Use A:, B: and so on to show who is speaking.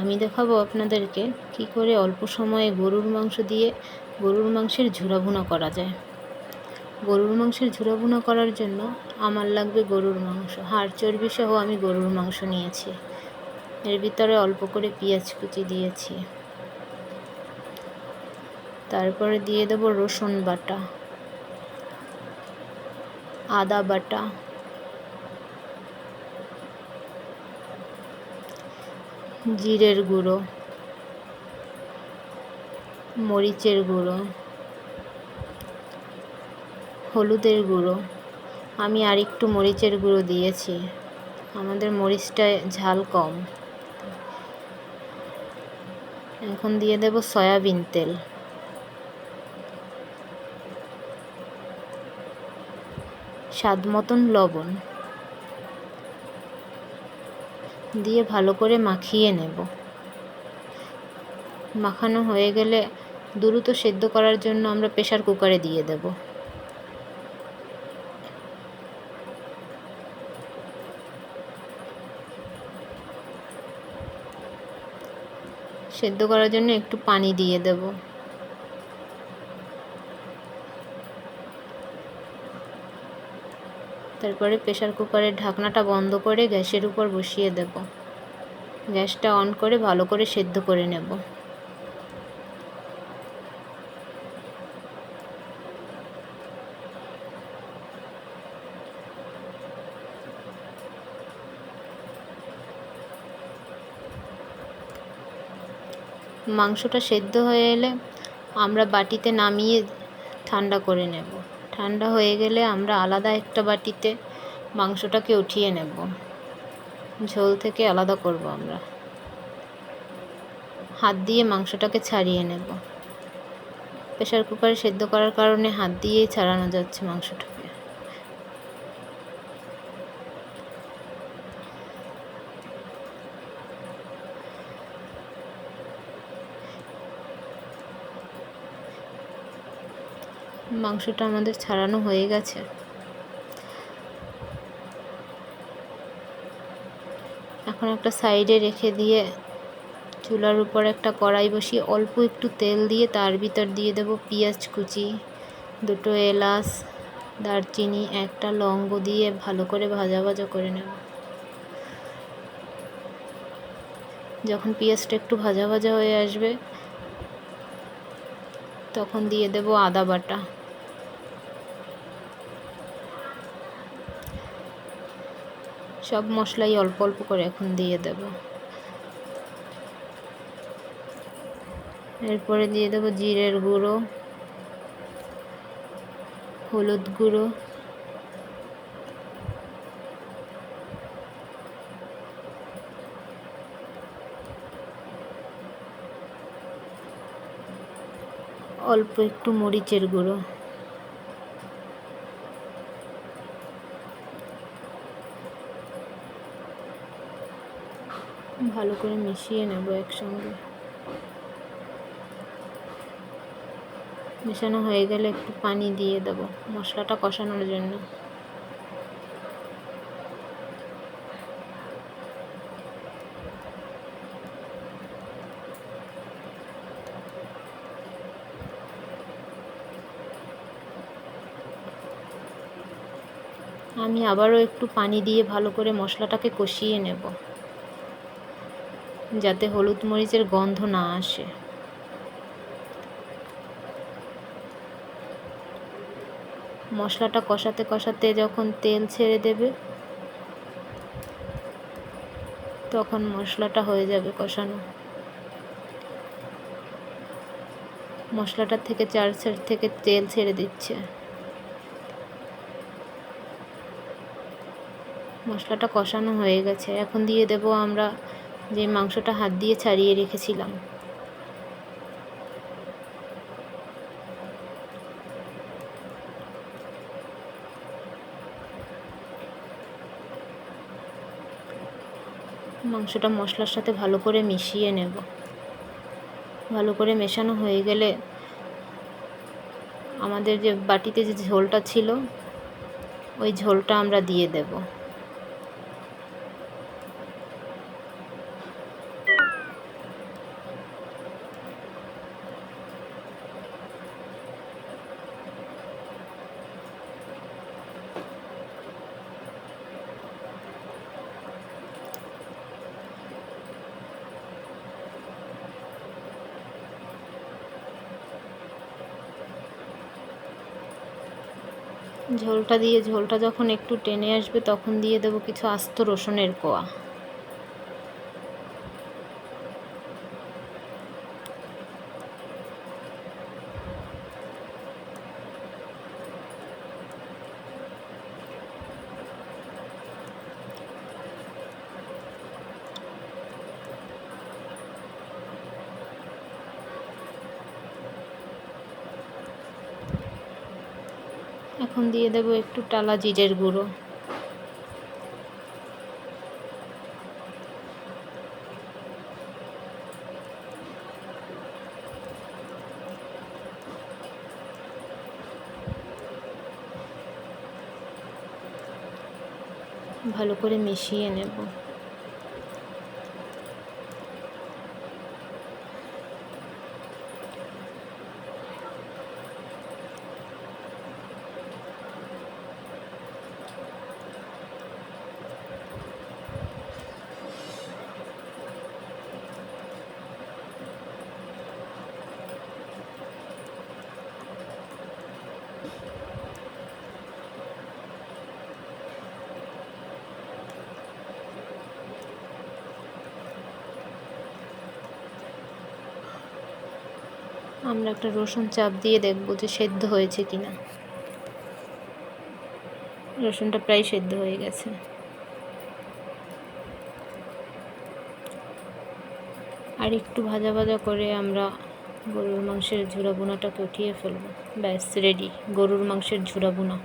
A: আমি দেখাবো আপনাদেরকে কি করে অল্প সময়ে গরুর মাংস দিয়ে গরুর মাংসের ঝুরা করা যায়। গরুর মাংসের ঝুরা করার জন্য আমার লাগবে গরুর মাংস। হাড় চর্বি সহ আমি গরুর মাংস নিয়েছি। এর ভিতরে অল্প করে পেঁয়াজ কুচি দিয়েছি। তারপরে দিয়ে দেব রসুন বাটা, আদা বাটা জিরের গুঁড়ো, মরিচের গুঁড়ো, হলুদের গুঁড়ো। আমি আর একটু মরিচের গুঁড়ো দিয়েছি। আমাদের মরিচটা ঝাল কম। এখন দিয়ে দেব সয়াবিন তেল। স্বাদ মতন লবণ। দিয়ে ভালো করে মাখিয়ে নেব। মাখানো হয়ে গেলে দ্রুত সেদ্ধ করার জন্য আমরা প্রেশার কুকারে দিয়ে দেব। সেদ্ধ করার জন্য একটু পানি দিয়ে দেব। তারপরে প্রেশার কুকারের ঢাকনাটা বন্ধ করে গ্যাসের উপর বসিয়ে দেব। গ্যাসটা অন করে ভালো করে সেদ্ধ করে নেব। মাংসটা সেদ্ধ হয়ে এলে আমরা বাটিতে নামিয়ে ঠান্ডা করে নেব। ঠান্ডা হয়ে গেলে আমরা আলাদা একটা বাটিতে মাংসটাকে উঠিয়ে নেব। ঝোল থেকে আলাদা করব আমরা। হাত দিয়ে মাংসটাকে ছাড়িয়ে নেব। প্রেশার কুকারে সেদ্ধ করার কারণে হাত দিয়েই ছাড়ানো যাচ্ছে মাংসটাকে মাংসটা আমাদের ছাড়ানো হয়ে গেছে। এখন একটা সাইডে রেখে দিয়ে চুলার উপর একটা কড়াই বসিয়ে অল্প একটু তেল দিয়ে তার ভিতর দিয়ে দেব পেঁয়াজ কুচি, দুটো এলাচ, দারচিনি, একটা লঙ্গ দিয়ে ভালো করে ভাজা ভাজা করে নেব। যখন পেঁয়াজটা একটু ভাজা ভাজা হয়ে আসবে, তখন দিয়ে দেব আদা বাটা। সব মশলাই অল্প অল্প করে এখন দিয়ে দেব। এরপরে দিয়ে দেব জিরের গুঁড়ো, হলুদ গুঁড়ো, অল্প একটু মরিচের গুঁড়ো। ভালো করে মিশিয়ে নেব একসঙ্গে। মেশানো হয়ে গেলে একটু পানি দিয়ে দেব মশলাটা কষানোর জন্য। আমি আবারও একটু পানি দিয়ে ভালো করে মশলাটাকে কষিয়ে নেব। যাতে হলুদ মরিচের গন্ধ না আসে। মশলাটা কষাতে কষাতে যখন তেল ছেড়ে দেবে, তখন মশলাটা হয়ে যাবে কষানো। মশলাটার থেকে চার সাইড থেকে তেল ছেড়ে দিচ্ছে। মশলাটা কষানো হয়ে গেছে। এখন দিয়ে দেব আমরা যে মাংসটা হাত দিয়ে ছাড়িয়ে রেখেছিলাম। মাংসটা মশলার সাথে ভালো করে মিশিয়ে নেব। ভালো করে মেশানো হয়ে গেলে আমাদের যে বাটিতে যে ঝোলটা ছিল, ওই ঝোলটা আমরা দিয়ে দেবো। ঝোলটা দিয়ে ঝোলটা যখন একটু টেনে আসবে তখন দিয়ে দেবো কিছু আস্ত রসুনের কোয়া। এখন দিয়ে দেবো একটু টালা জিরের গুঁড়ো। ভালো করে মিশিয়ে নেব। আমরা একটা রসুন চাপ দিয়ে দেখব যে সেদ্ধ হয়েছে কি না রসুনটা প্রায় সেদ্ধ হয়ে গেছে। আর একটু ভাজা ভাজা করে আমরা গরুর মাংসের ঝুড়া বোনাটাকে উঠিয়ে ফেলব। ব্যাস রেডি গরুর মাংসের ঝুড়া বোনা।